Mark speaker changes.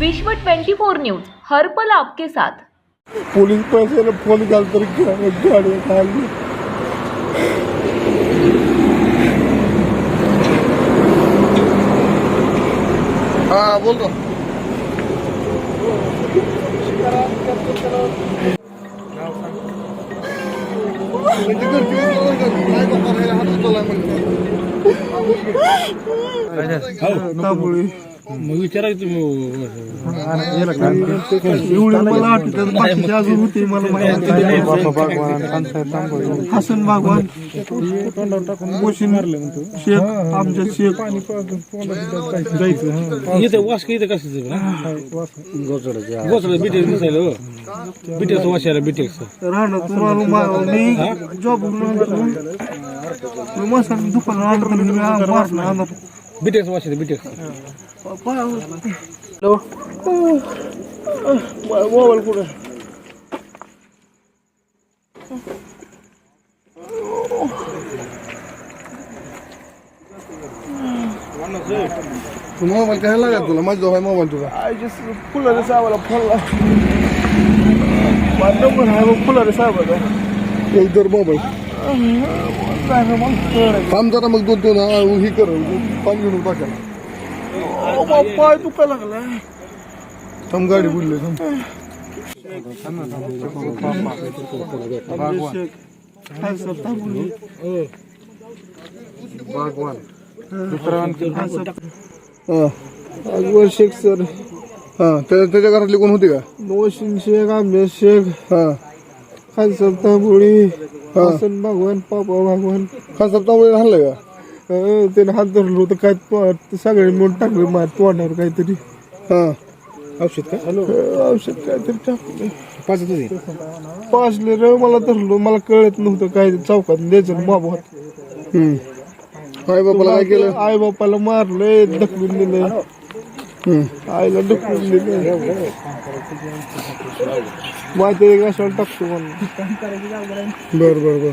Speaker 1: विश्व 24 न्यूज हर्पल आपके साथ.
Speaker 2: पोलीस पैशाला फोन घाल तर गाडी खाली हा बोलतो तांबोळी
Speaker 3: मग विचारायचं
Speaker 2: एवढे मला आठवतात बाकीचे अजून होते मला माहिती हसन भगवान मोशीन शेख आमच्या शेख
Speaker 3: इथे वास का इथे कसं गोचडा बिटेक्स दिसायला हो? बिटेक्स वाशायला बिटेक्स
Speaker 2: राहणार तुम्हाला मा- मी जॉब मसाला दुकान आणलं
Speaker 3: बिटेक्स वाशायला बिटेक्स
Speaker 2: हॅलो मोबाईल कुठे मोबाईल काय लागला तुला माझा जो आहे मोबाईल तुला फुलारे साहेबाला फोन माझा नंबर आहे मग फुलारे साहेबाचा एक जर मोबाईल थांब जरा मग दोन दोन हा, कर पाणी घेऊन टाका पाय दुखायला लागला थांब गाडी बुडली अकबर शेख सर हा त्या- त्याच्या घरातले कोण होते का नवशीन शेख आंबे शेख हा खानसाब तांबोळी हसन भगवान पापा भगवान खानसाब तांबोळी हाणलं का अं, त्याने हात धरलं होतं काय तो- सगळे मिळून टाकले मार तोंडावर काहीतरी. हा. औषध का औषध काहीतरी टाकले पाचले रे मला धरलो मला कळत नव्हतं काय ते चौकात द्यायचं बाबा आई बापाला काय केलं? आई बापाला मारलंय ढकलून दिलंय. आईला ढकलून दिलंय. माहिती कशाला टाकतो मला बर बर बर.